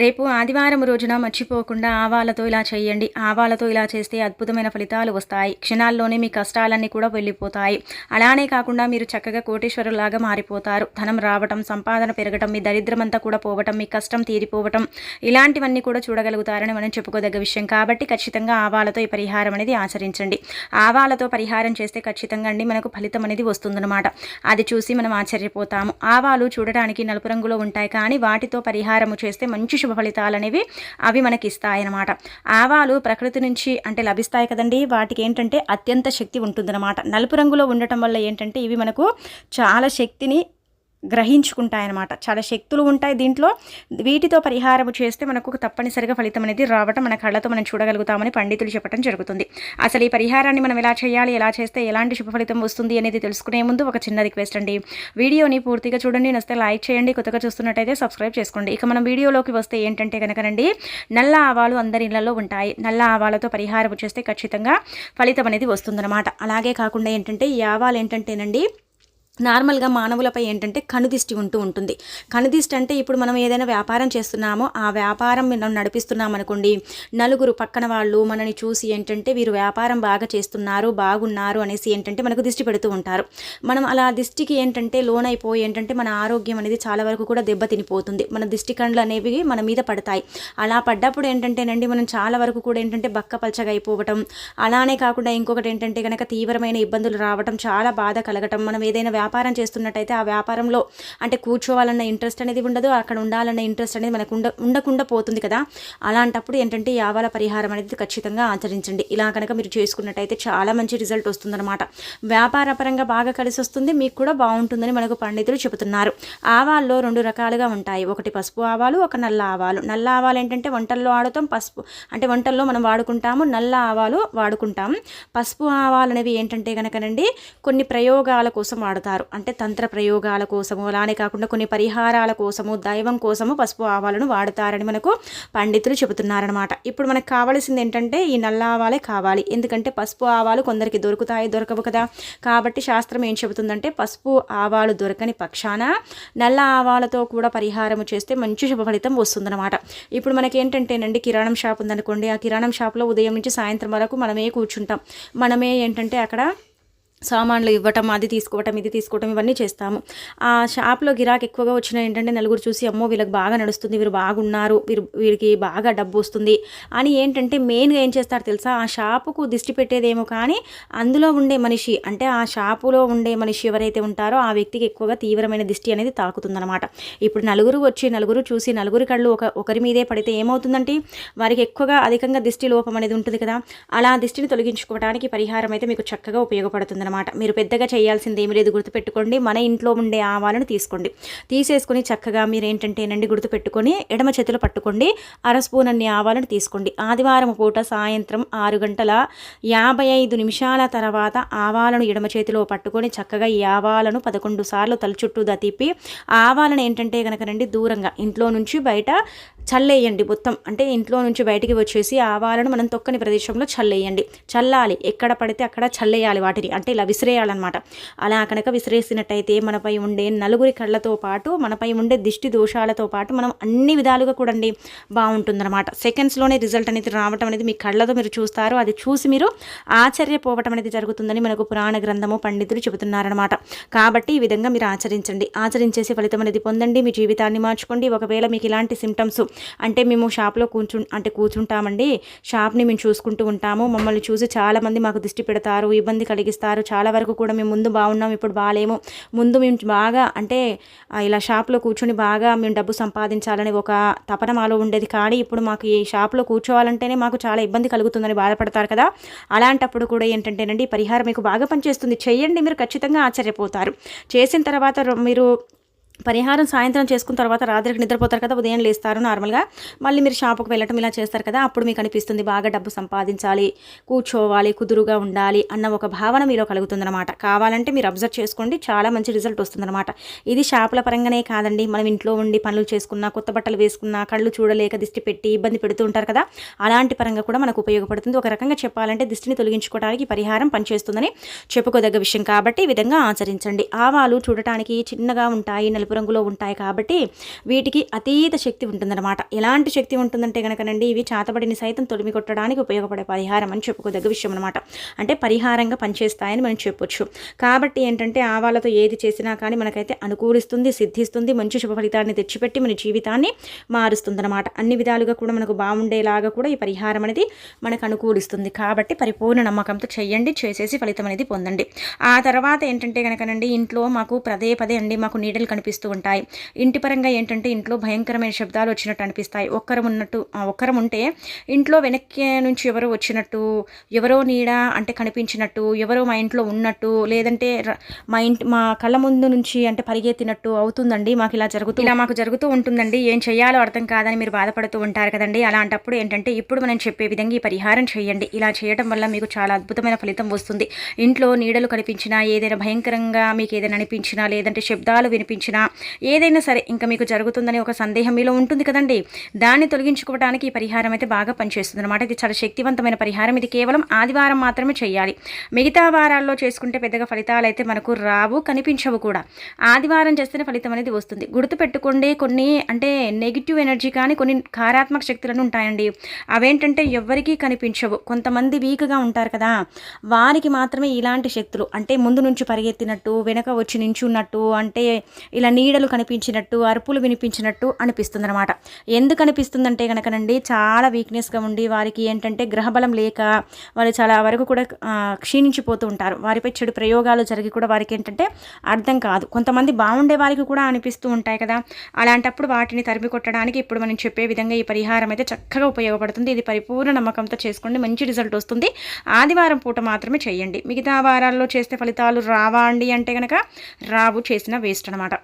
రేపు ఆదివారం రోజున మర్చిపోకుండా ఆవాలతో ఇలా చేయండి. ఆవాలతో ఇలా చేస్తే అద్భుతమైన ఫలితాలు వస్తాయి. క్షణాల్లోనే మీ కష్టాలన్నీ కూడా వెళ్ళిపోతాయి. అలానే కాకుండా మీరు చక్కగా కోటేశ్వరులాగా మారిపోతారు. ధనం రావటం సంపాదన పెరగటం మీ దరిద్రమంతా కూడా పోవటం మీ కష్టం తీరిపోవటం ఇలాంటివన్నీ కూడా చూడగలుగుతారని మనం చెప్పుకోదగ్గ విషయం. కాబట్టి ఖచ్చితంగా ఆవాలతో ఈ పరిహారం అనేది ఆచరించండి. ఆవాలతో పరిహారం చేస్తే ఖచ్చితంగా అండి మనకు ఫలితం అనేది వస్తుందన్నమాట. అది చూసి మనం ఆశ్చర్యపోతాము. ఆవాలు చూడడానికి నలుపు రంగులో ఉంటాయి. కానీ వాటితో పరిహారము చేస్తే మంచి శుభ ఫలితాలు అనేవి అవి మనకి ఇస్తాయన్నమాట ఆవాలు ప్రకృతి నుంచి అంటే లభిస్తాయి కదండి. వాటికి ఏంటంటే అత్యంత శక్తి ఉంటుందన్నమాట. నలుపు రంగులో ఉండటం వల్ల ఏంటంటే ఇవి మనకు చాలా శక్తిని గ్రహించుకుంటాయన్నమాట. చాలా శక్తులు ఉంటాయి దీంట్లో. వీటితో పరిహారం చేస్తే మనకు తప్పనిసరిగా ఫలితం అనేది రావటం మన కళ్ళతో మనం చూడగలుగుతామని పండితులు చెప్పడం జరుగుతుంది. అసలు ఈ పరిహారాన్ని మనం ఎలా చేయాలి ఎలా చేస్తే ఎలాంటి శుభ ఫలితం వస్తుంది అనేది తెలుసుకునే ముందు ఒక చిన్న రిక్వెస్ట్ అండి. వీడియోని పూర్తిగా చూడండి నస్తే లైక్ చేయండి కొత్తగా చూస్తున్నట్టయితే సబ్స్క్రైబ్ చేసుకోండి. ఇక మనం వీడియోలోకి వస్తే ఏంటంటే కనుకనండి నల్ల ఆవాలు అందరి ఇళ్ళలో ఉంటాయి. నల్ల ఆవాలతో పరిహారం చేస్తే ఖచ్చితంగా ఫలితం అనేది వస్తుందన్నమాట. అలాగే కాకుండా ఏంటంటే ఈ ఆవాలు ఏంటంటేనండి నార్మల్గా మానవులపై ఏంటంటే కనుదిష్టి ఉంటూ ఉంటుంది. కనుదిష్టి అంటే ఇప్పుడు మనం ఏదైనా వ్యాపారం చేస్తున్నామో ఆ వ్యాపారం మనం నడిపిస్తున్నాం అనుకోండి నలుగురు పక్కన వాళ్ళు మనని చూసి ఏంటంటే వీరు వ్యాపారం బాగా చేస్తున్నారు బాగున్నారు అనేసి ఏంటంటే మనకు దిష్టి పెడుతూ ఉంటారు. మనం అలా దిష్టికి ఏంటంటే లోన్ అయిపోయి ఏంటంటే మన ఆరోగ్యం అనేది చాలా వరకు కూడా దెబ్బ తినిపోతుంది. మన దిష్టి కండ్లు అనేవి మన మీద పడతాయి. అలా పడ్డప్పుడు ఏంటంటేనండి మనం చాలా వరకు కూడా ఏంటంటే బక్క అయిపోవటం అలానే కాకుండా ఇంకొకటి ఏంటంటే కనుక తీవ్రమైన ఇబ్బందులు రావటం చాలా బాధ కలగటం మనం ఏదైనా వ్యాపారం చేస్తున్నట్టయితే ఆ వ్యాపారంలో అంటే కూర్చోవాలన్న ఇంట్రెస్ట్ అనేది ఉండదు అక్కడ ఉండాలన్న ఇంట్రెస్ట్ అనేది మనకు ఉండ ఉండకుండా పోతుంది కదా. అలాంటప్పుడు ఏంటంటే యావాల పరిహారం అనేది ఖచ్చితంగా ఆచరించండి. ఇలా కనుక మీరు చేసుకున్నట్టయితే చాలా మంచి రిజల్ట్ వస్తుందన్నమాట. వ్యాపార పరంగా బాగా కలిసి వస్తుంది మీకు కూడా బాగుంటుందని మనకు పండితులు చెబుతున్నారు. ఆవాల్లో రెండు రకాలుగా ఉంటాయి. ఒకటి పసుపు ఆవాలు ఒక నల్ల ఆవాలు. నల్ల ఆవాలు ఏంటంటే వంటల్లో ఆడుతాం పసుపు అంటే వంటల్లో మనం వాడుకుంటాము నల్ల ఆవాలు వాడుకుంటాం. పసుపు ఆవాలు అనేవి ఏంటంటే కనుకనండి కొన్ని ప్రయోగాల కోసం వాడతారు. వాడతారు అంటే తంత్ర ప్రయోగాల కోసము అలానే కాకుండా కొన్ని పరిహారాల కోసము దైవం కోసము పసుపు ఆవాలను వాడతారని మనకు పండితులు చెబుతున్నారనమాట ఇప్పుడు మనకు కావాల్సింది ఏంటంటే ఈ నల్ల ఆవాలే కావాలి. ఎందుకంటే పసుపు ఆవాలు కొందరికి దొరుకుతాయి దొరకవు కదా. కాబట్టి శాస్త్రం ఏం చెబుతుందంటే పసుపు ఆవాలు దొరకని పక్షాన నల్ల ఆవాలతో కూడా పరిహారము చేస్తే మంచి శుభ ఫలితం వస్తుందన్నమాట. ఇప్పుడు మనకేంటంటేనండి కిరాణం షాప్ ఉందనుకోండి ఆ కిరాణం షాప్లో ఉదయం నుంచి సాయంత్రం వరకు మనమే కూర్చుంటాం. మనమే ఏంటంటే అక్కడ సామాన్లు ఇవ్వటం అది తీసుకోవటం ఇది తీసుకోవటం ఇవన్నీ చేస్తాము. ఆ షాప్లో గిరాక్ ఎక్కువగా వచ్చిన ఏంటంటే నలుగురు చూసి అమ్మో వీళ్ళకి బాగా నడుస్తుంది వీరు బాగున్నారు వీరు వీరికి బాగా డబ్బు వస్తుంది అని ఏంటంటే మెయిన్గా ఏం చేస్తారు తెలుసా? ఆ షాపుకు దిష్టి పెట్టేదేమో కానీ అందులో ఉండే మనిషి అంటే ఆ షాపులో ఉండే మనిషి ఎవరైతే ఉంటారో ఆ వ్యక్తికి ఎక్కువగా తీవ్రమైన దిష్టి అనేది తాకుతుందనమాట ఇప్పుడు నలుగురు వచ్చి నలుగురు చూసి నలుగురి కళ్ళు ఒక ఒకరి మీదే పడితే ఏమవుతుందంటే వారికి ఎక్కువగా అధికంగా దిష్టి లోపం అనేది ఉంటుంది కదా. అలా దిష్టిని తొలగించుకోవడానికి పరిహారం అయితే మీకు చక్కగా ఉపయోగపడుతుంది అనమాట. మీరు పెద్దగా చేయాల్సింది ఏమి లేదు గుర్తుపెట్టుకోండి. మన ఇంట్లో ఉండే ఆవాలను తీసుకోండి. తీసేసుకొని చక్కగా మీరు ఏంటంటేనండి గుర్తుపెట్టుకొని ఎడమ చేతిలో పట్టుకోండి. అర స్పూన్ అన్ని ఆవాలను తీసుకోండి. ఆదివారం పూట సాయంత్రం ఆరు గంటల యాభై ఐదు నిమిషాల తర్వాత ఆవాలను ఎడమ చేతిలో పట్టుకొని చక్కగా ఈ ఆవాలను పదకొండు సార్లు తలచుట్టూదా తిప్పి ఆవాలను ఏంటంటే కనుకనండి దూరంగా ఇంట్లో నుంచి బయట చల్లేయండి మొత్తం. అంటే ఇంట్లో నుంచి బయటికి వచ్చేసి ఆవాలను మనం తొక్కని ప్రదేశంలో చల్లేయండి. చల్లాలి. ఎక్కడ పడితే అక్కడ చల్లేయాలి వాటిని. అంటే ఇలా విసిరేయాలన్నమాట. అలా కనుక విసిరేసినట్టయితే మనపై ఉండే నలుగురి కళ్ళతో పాటు మనపై ఉండే దిష్టి దోషాలతో పాటు మనం అన్ని విధాలుగా కూడా బాగుంటుందన్నమాట. సెకండ్స్లోనే రిజల్ట్ అనేది రావటం అనేది మీ కళ్ళతో మీరు చూస్తారు. అది చూసి మీరు ఆశ్చర్యపోవటం అనేది జరుగుతుందని మనకు పురాణ గ్రంథము పండితులు చెబుతున్నారనమాట కాబట్టి ఈ విధంగా మీరు ఆచరించండి. ఆచరించేసి ఫలితం అనేది పొందండి. మీ జీవితాన్ని మార్చుకోండి. ఒకవేళ మీకు ఇలాంటి సిమ్టమ్స్ అంటే మేము షాప్లో కూర్చు అంటే కూర్చుంటామండి. షాప్ని మేము చూసుకుంటూ ఉంటాము. మమ్మల్ని చూసి చాలామంది మాకు దృష్టి పెడతారు ఇబ్బంది కలిగిస్తారు. చాలా వరకు కూడా మేము ముందు బాగున్నాం ఇప్పుడు బాగాలేము. ముందు మేము బాగా అంటే ఇలా షాప్లో కూర్చొని బాగా మేము డబ్బు సంపాదించాలని ఒక తపన మాలో ఉండేది. కానీ ఇప్పుడు మాకు ఈ షాప్లో కూర్చోవాలంటేనే మాకు చాలా ఇబ్బంది కలుగుతుందని బాధపడతారు కదా. అలాంటప్పుడు కూడా ఏంటంటేనండి పరిహారం మీకు బాగా పనిచేస్తుంది. చేయండి మీరు ఖచ్చితంగా ఆశ్చర్యపోతారు. చేసిన తర్వాత మీరు పరిహారం సాయంత్రం చేసుకున్న తర్వాత రాత్రికి నిద్రపోతారు కదా ఉదయం లేస్తారు నార్మల్గా. మళ్ళీ మీరు షాపుకి వెళ్ళటం ఇలా చేస్తారు కదా అప్పుడు మీకు అనిపిస్తుంది బాగా డబ్బు సంపాదించాలి కూర్చోవాలి కుదురుగా ఉండాలి అన్న ఒక భావన మీలో కలుగుతుందన్నమాట. కావాలంటే మీరు అబ్జర్వ్ చేసుకోండి చాలా మంచి రిజల్ట్ వస్తుందన్నమాట. ఇది షాపుల పరంగానే కాదండి మనం ఇంట్లో ఉండి పనులు చేసుకున్నా కొత్త బట్టలు వేసుకున్నా కళ్ళు చూడలేక దిష్టి పెట్టి ఇబ్బంది పెడుతూ ఉంటారు కదా అలాంటి పరంగా కూడా మనకు ఉపయోగపడుతుంది. ఒక రకంగా చెప్పాలంటే దిష్టిని తొలగించుకోవడానికి పరిహారం పనిచేస్తుందని చెప్పుకోదగ్గ విషయం కాబట్టి ఈ విధంగా ఆచరించండి. ఆవాలు చూడటానికి చిన్నగా ఉంటాయి నలుపు తెలుపు రంగులో ఉంటాయి కాబట్టి వీటికి అతీత శక్తి ఉంటుందన్నమాట. ఎలాంటి శక్తి ఉంటుందంటే కనుకనండి ఇవి చాతబడిని సైతం తొలిమి కొట్టడానికి ఉపయోగపడే పరిహారం అని చెప్పుకోదగ్గ విషయం అనమాట అంటే పరిహారంగా పనిచేస్తాయని మనం చెప్పొచ్చు. కాబట్టి ఏంటంటే ఆవాలతో ఏది చేసినా కానీ మనకైతే అనుకూలిస్తుంది సిద్ధిస్తుంది మంచి శుభ ఫలితాన్ని తెచ్చిపెట్టి మన జీవితాన్ని మారుస్తుందన్నమాట. అన్ని విధాలుగా కూడా మనకు బాగుండేలాగా కూడా ఈ పరిహారం అనేది మనకు అనుకూలిస్తుంది. కాబట్టి పరిపూర్ణ నమ్మకంతో చేయండి చేసేసి ఫలితం అనేది పొందండి. ఆ తర్వాత ఏంటంటే కనుకనండి ఇంట్లో మాకు పదే పదే అండి మాకు నీడలు కనిపిస్తుంది కనిపిస్తూ ఉంటాయి. ఇంటి పరంగా ఏంటంటే ఇంట్లో భయంకరమైన శబ్దాలు వచ్చినట్టు అనిపిస్తాయి. ఒక్కరం ఉన్నట్టు ఒక్కరం ఉంటే ఇంట్లో వెనక్కి నుంచి ఎవరో వచ్చినట్టు ఎవరో నీడ అంటే కనిపించినట్టు ఎవరో మా ఇంట్లో ఉన్నట్టు లేదంటే మా ఇంటి మా కళ్ళ ముందు నుంచి అంటే పరిగెత్తినట్టు అవుతుందండి. మాకు ఇలా జరుగుతూ ఇలా మాకు జరుగుతూ ఉంటుందండి. ఏం చేయాలో అర్థం కాదని మీరు బాధపడుతూ ఉంటారు కదండి. అలాంటప్పుడు ఏంటంటే ఇప్పుడు మనం చెప్పే విధంగా ఈ పరిహారం చేయండి. ఇలా చేయడం వల్ల మీకు చాలా అద్భుతమైన ఫలితం వస్తుంది. ఇంట్లో నీడలు కనిపించినా ఏదైనా భయంకరంగా మీకు ఏదైనా అనిపించినా లేదంటే శబ్దాలు వినిపించినా ఏదైనా సరే ఇంకా మీకు జరుగుతుందని ఒక సందేహం మీలో ఉంటుంది కదండి. దాన్ని తొలగించుకోవడానికి ఈ పరిహారం అయితే బాగా పనిచేస్తుంది అనమాట ఇది చాలా శక్తివంతమైన పరిహారం. ఇది కేవలం ఆదివారం మాత్రమే చేయాలి. మిగతా వారాల్లో చేసుకుంటే పెద్దగా ఫలితాలు అయితే మనకు రావు కనిపించవు కూడా. ఆదివారం చేస్తేనే ఫలితం అనేది వస్తుంది. గుర్తుపెట్టుకోండి కొన్ని అంటే నెగిటివ్ ఎనర్జీ కానీ కొన్ని కారాత్మక శక్తులను ఉంటాయండి. అవేంటంటే ఎవరికీ కనిపించవు. కొంతమంది వీక్గా ఉంటారు కదా. వారికి మాత్రమే ఇలాంటి శక్తులు అంటే ముందు నుంచి పరిగెత్తినట్టు వెనక వచ్చి నించున్నట్టు అంటే ఇలా నీడలు కనిపించినట్టు అరుపులు వినిపించినట్టు అనిపిస్తుంది అనమాట ఎందుకు అనిపిస్తుందంటే కనుకనండి చాలా వీక్నెస్గా ఉండి వారికి ఏంటంటే గ్రహబలం లేక వాళ్ళు చాలా వరకు కూడా క్షీణించిపోతూ ఉంటారు. వారిపై చెడు ప్రయోగాలు జరిగి కూడా వారికి ఏంటంటే అర్థం కాదు. కొంతమంది బాగుండే వారికి కూడా అనిపిస్తూ ఉంటాయి కదా. అలాంటప్పుడు వాటిని తరిమి కొట్టడానికి ఇప్పుడు మనం చెప్పే విధంగా ఈ పరిహారం అయితే చక్కగా ఉపయోగపడుతుంది. ఇది పరిపూర్ణ నమ్మకంతో చేసుకోండి మంచి రిజల్ట్ వస్తుంది. ఆదివారం పూట మాత్రమే చేయండి. మిగతా వారాల్లో చేస్తే ఫలితాలు రావా అండి అంటే కనుక రావు చేసిన వేస్ట్ అనమాట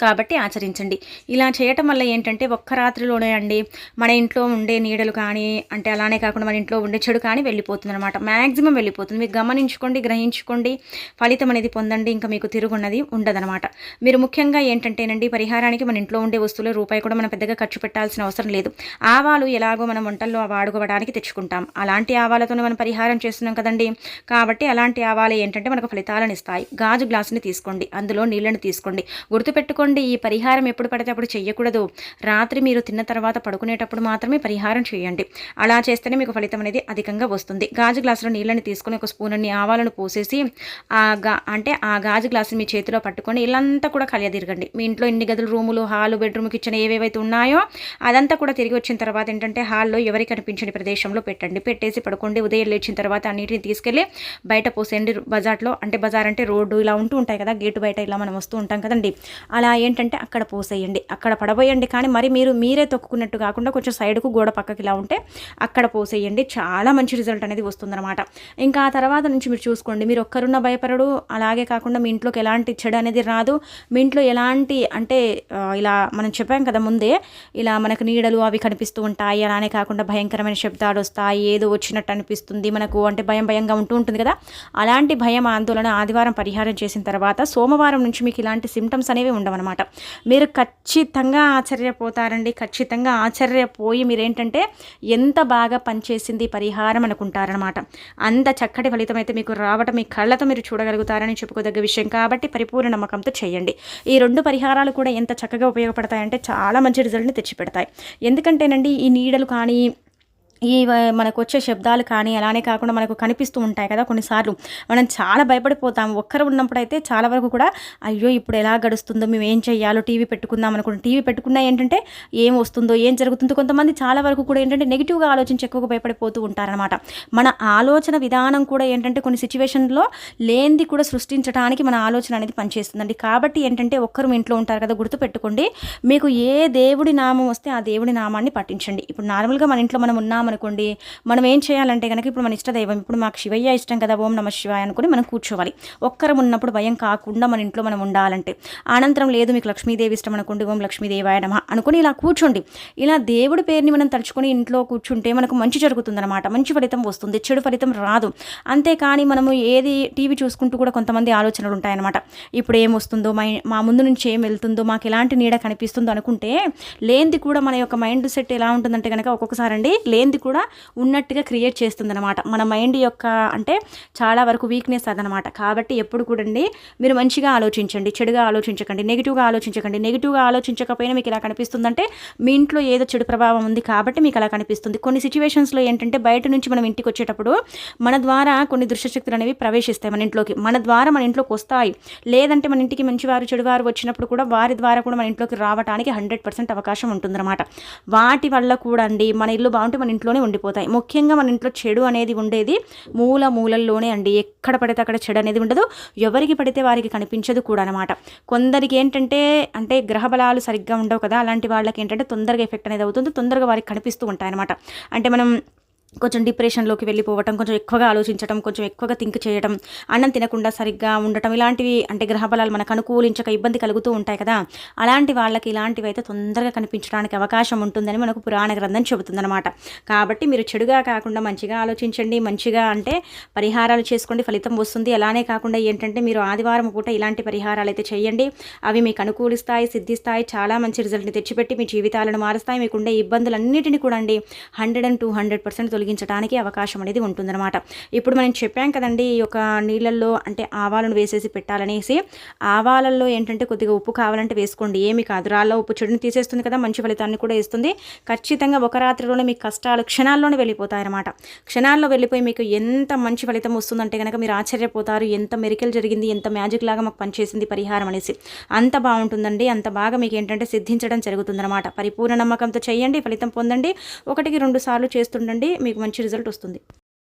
కాబట్టి ఆచరించండి. ఇలా చేయటం వల్ల ఏంటంటే ఒక్క రాత్రిలోనే అండి మన ఇంట్లో ఉండే నీడలు కానీ అంటే అలానే కాకుండా మన ఇంట్లో ఉండే చెడు కానీ వెళ్ళిపోతుంది అనమాట మ్యాక్సిమం వెళ్ళిపోతుంది. మీరు గమనించుకోండి గ్రహించుకోండి. ఫలితం అనేది పొందండి. ఇంకా మీకు తిరుగున్నది ఉండదనమాట మీరు ముఖ్యంగా ఏంటంటేనండి పరిహారానికి మన ఇంట్లో ఉండే వస్తువులు రూపాయి కూడా మనం పెద్దగా ఖర్చు పెట్టాల్సిన అవసరం లేదు. ఆవాలు ఎలాగో మనం వంటల్లో వాడుకోవడానికి తెచ్చుకుంటాం. అలాంటి ఆవాలతోనే మనం పరిహారం చేస్తున్నాం కదండి. కాబట్టి అలాంటి ఆవాలు ఏంటంటే మనకు ఫలితాలను ఇస్తాయి. గాజు గ్లాసుని తీసుకోండి. అందులో నీళ్ళని తీసుకోండి. గుర్తుపెట్టుకో గుర్తుపెట్టుకోండి ఈ పరిహారం ఎప్పుడు పడితే అప్పుడు చేయకూడదు రాత్రి మీరు తిన్న తర్వాత పడుకునేటప్పుడు మాత్రమే పరిహారం చేయండి. అలా చేస్తేనే మీకు ఫలితం అనేది అధికంగా వస్తుంది. గాజు గ్లాసులో నీళ్ళని తీసుకొని ఒక స్పూన్ అన్ని ఆవాలను పోసేసి ఆ గా అంటే ఆ గాజు గ్లాసుని మీ చేతిలో పట్టుకొని ఇల్లంతా కూడా కలియదిరగండి. మీ ఇంట్లో ఇన్ని గదులు రూములు హాలు బెడ్రూమ్ కిచెన్ ఏవేవైతే ఉన్నాయో అదంతా కూడా తిరిగి వచ్చిన తర్వాత ఏంటంటే హాల్లో ఎవరికి కనిపించని ప్రదేశంలో పెట్టండి. పెట్టేసి పడుకోండి. ఉదయం లేచిన తర్వాత అన్నిటిని తీసుకెళ్ళి బయట పోసేయండి. బజార్లో అంటే బజార్ అంటే రోడ్డు ఇలా ఉంటూ ఉంటాయి కదా. గేటు బయట ఇలా మనం వస్తూ ఉంటాం కదండి. అలా ఏంటంటే అక్కడ పోసేయండి అక్కడ పడబోయండి. కానీ మరి మీరు మీరే తొక్కున్నట్టు కాకుండా కొంచెం సైడ్కు గోడ పక్కకి ఇలా ఉంటే అక్కడ పోసేయండి. చాలా మంచి రిజల్ట్ అనేది వస్తుందన్నమాట. ఇంకా ఆ తర్వాత నుంచి మీరు చూసుకోండి. మీరు ఒక్కరున్న భయపడడు. అలాగే కాకుండా మీ ఇంట్లోకి ఎలాంటి చెడు అనేది రాదు. మీ ఇంట్లో ఎలాంటి అంటే ఇలా మనం చెప్పాం కదా ముందే ఇలా మనకు నీడలు అవి కనిపిస్తూ ఉంటాయి. అలానే కాకుండా భయంకరమైన శబ్దాలు వస్తాయి. ఏదో వచ్చినట్టు అనిపిస్తుంది మనకు. అంటే భయం భయంగా ఉంటూ ఉంటుంది కదా. అలాంటి భయం ఆందోళన ఆదివారం పరిహారం చేసిన తర్వాత సోమవారం నుంచి మీకు ఇలాంటి సిమ్టమ్స్ అనేవి ఉండవన్నమాట. అనమాట మీరు ఖచ్చితంగా ఆశ్చర్యపోతారండి. ఖచ్చితంగా ఆశ్చర్యపోయి మీరేంటంటే ఎంత బాగా పనిచేసింది పరిహారం అనుకుంటారనమాట అంత చక్కటి ఫలితం అయితే మీకు రావటం మీ కళ్ళతో మీరు చూడగలుగుతారని చెప్పుకోదగ్గ విషయం కాబట్టి పరిపూర్ణ నమ్మకంతో చేయండి. ఈ రెండు పరిహారాలు కూడా ఎంత చక్కగా ఉపయోగపడతాయంటే చాలా మంచి రిజల్ట్ని తెచ్చిపెడతాయి. ఎందుకంటేనండి ఈ నీడలు కానీ ఈ మనకు వచ్చే శబ్దాలు కానీ అలానే కాకుండా మనకు కనిపిస్తూ ఉంటాయి కదా కొన్నిసార్లు. మనం చాలా భయపడిపోతాం. ఒక్కరు ఉన్నప్పుడు అయితే చాలా వరకు కూడా అయ్యో ఇప్పుడు ఎలా గడుస్తుందో మేము ఏం చేయాలో టీవీ పెట్టుకుందాం అనుకుంటే. టీవీ పెట్టుకున్నా ఏంటంటే ఏం వస్తుందో ఏం జరుగుతుందో కొంతమంది చాలా వరకు కూడా ఏంటంటే నెగిటివ్గా ఆలోచించి ఎక్కువగా భయపడిపోతూ ఉంటారనమాట మన ఆలోచన విధానం కూడా ఏంటంటే కొన్ని సిచ్యువేషన్లో లేనిది కూడా సృష్టించడానికి మన ఆలోచన అనేది పనిచేస్తుందండి. కాబట్టి ఏంటంటే ఒక్కరు ఇంట్లో ఉంటారు కదా గుర్తుపెట్టుకోండి. మీకు ఏ దేవుడి నామం వస్తే ఆ దేవుడి నామాన్ని పట్టించండి ఇప్పుడు నార్మల్గా మన ఇంట్లో మనం ఉన్నాం అనుకోండి. మనం ఏం చేయాలంటే కనుక ఇప్పుడు మన ఇష్టదైవం ఇప్పుడు మాకు శివయ్య ఇష్టం కదా ఓం నమ శివాయ అనుకుని మనం కూర్చోవాలి. ఒక్కరం ఉన్నప్పుడు భయం కాకుండా మన ఇంట్లో మనం ఉండాలంటే అనంతరం లేదు మీకు లక్ష్మీదేవి ఇష్టం అనుకోండి ఓం లక్ష్మీదేవాయ నమ అనుకుని ఇలా కూర్చోండి. ఇలా దేవుడి పేరుని మనం తలుచుకొని ఇంట్లో కూర్చుంటే మనకు మంచి జరుగుతుందన్నమాట. మంచి ఫలితం వస్తుంది చెడు ఫలితం రాదు. అంతేకాని మనము ఏది టీవీ చూసుకుంటూ కూడా కొంతమంది ఆలోచనలు ఉంటాయన్నమాట. ఇప్పుడు ఏం వస్తుందో మై మా ముందు నుంచి ఏం వెళ్తుందో మాకు ఎలాంటి నీడ కనిపిస్తుందో అనుకుంటే లేనిది కూడా మన యొక్క మైండ్ సెట్ ఎలా ఉంటుందంటే కనుక ఒక్కొక్కసారి అండి లేనిది కూడా ఉన్నట్టుగా క్రియేట్ చేస్తుందనమాట మన మైండ్ యొక్క అంటే చాలా వరకు వీక్నెస్ అదనమాట కాబట్టి ఎప్పుడు కూడండి మీరు మంచిగా ఆలోచించండి చెడుగా ఆలోచించకండి నెగిటివ్గా ఆలోచించకండి. నెగిటివ్గా ఆలోచించకపోయినా మీకు ఇలా కనిపిస్తుందంటే మీ ఇంట్లో ఏదో చెడు ప్రభావం ఉంది కాబట్టి మీకు అలా కనిపిస్తుంది. కొన్ని సిచ్యువేషన్స్లో ఏంటంటే బయట నుంచి మనం ఇంటికి వచ్చేటప్పుడు మన ద్వారా కొన్ని దుష్టశక్తులు అనేవి ప్రవేశిస్తాయి మన ఇంట్లోకి. మన ద్వారా మన ఇంట్లోకి వస్తాయి. లేదంటే మన ఇంటికి మంచివారు చెడువారు వచ్చినప్పుడు కూడా వారి ద్వారా కూడా మన ఇంట్లోకి రావడానికి హండ్రెడ్ పర్సెంట్ అవకాశం ఉంటుందన్నమాట. వాటి వల్ల కూడా అండి మన ఇల్లు బాగుంటే మన ఇంట్లో ఇంట్లోనే ఉండిపోతాయి. ముఖ్యంగా మన ఇంట్లో చెడు అనేది ఉండేది మూల మూలల్లోనే అండి. ఎక్కడ పడితే అక్కడ చెడు అనేది ఉండదు. ఎవరికి పడితే వారికి కనిపించదు కూడా అనమాట కొందరికి ఏంటంటే అంటే గ్రహ బలాలు సరిగ్గా ఉండవు కదా. అలాంటి వాళ్ళకి ఏంటంటే తొందరగా ఎఫెక్ట్ అనేది అవుతుంది. తొందరగా వారికి కనిపిస్తూ ఉంటాయి అనమాట అంటే మనం కొంచెం డిప్రెషన్లోకి వెళ్ళిపోవటం కొంచెం ఎక్కువగా ఆలోచించడం కొంచెం ఎక్కువగా థింక్ చేయడం అన్నం తినకుండా సరిగ్గా ఉండటం ఇలాంటివి అంటే గ్రహబలాలు మనకు అనుకూలించక ఇబ్బంది కలుగుతూ ఉంటాయి కదా. అలాంటి వాళ్ళకి ఇలాంటివి అయితే తొందరగా కనిపించడానికి అవకాశం ఉంటుందని మనకు పురాణ గ్రంథం చెబుతుందన్నమాట. కాబట్టి మీరు చెడుగా కాకుండా మంచిగా ఆలోచించండి. మంచిగా అంటే పరిహారాలు చేసుకోండి ఫలితం వస్తుంది. అలానే కాకుండా ఏంటంటే మీరు ఆదివారం పూట ఇలాంటి పరిహారాలు అయితే చేయండి. అవి మీకు అనుకూలిస్తాయి సిద్ధిస్తాయి చాలా మంచి రిజల్ట్ని తెచ్చిపెట్టి మీ జీవితాలను మారుస్తాయి. మీకుండే ఇబ్బందులన్నిటిని కూడా అండి hundred and two hundred percent తొలగించడానికి అవకాశం అనేది ఉంటుందన్నమాట. ఇప్పుడు మనం చెప్పాం కదండి ఈ యొక్క నీళ్ళల్లో అంటే ఆవాలను వేసేసి పెట్టాలనేసి ఆవాలల్లో ఏంటంటే కొద్దిగా ఉప్పు కావాలంటే వేసుకోండి. ఏమి కాదు. రాళ్ళ ఉప్పు చెడుని తీసేస్తుంది కదా మంచి ఫలితాన్ని కూడా ఇస్తుంది. ఖచ్చితంగా ఒక రాత్రిలోనే మీకు కష్టాలు క్షణాల్లోనే వెళ్ళిపోతాయన్నమాట. క్షణాల్లో వెళ్ళిపోయి మీకు ఎంత మంచి ఫలితం వస్తుందంటే కనుక మీరు ఆశ్చర్యపోతారు. ఎంత మెరికల్ జరిగింది ఎంత మ్యాజిక్ లాగా మాకు పనిచేసింది పరిహారం అనేసి. అంత బాగుంటుందండి. అంత బాగా మీకు ఏంటంటే సిద్ధించడం జరుగుతుందన్నమాట. పరిపూర్ణ నమ్మకంతో చేయండి ఫలితం పొందండి. ఒకటికి రెండు సార్లు చేస్తుండండి మీకు మంచి రిజల్ట్ వస్తుంది.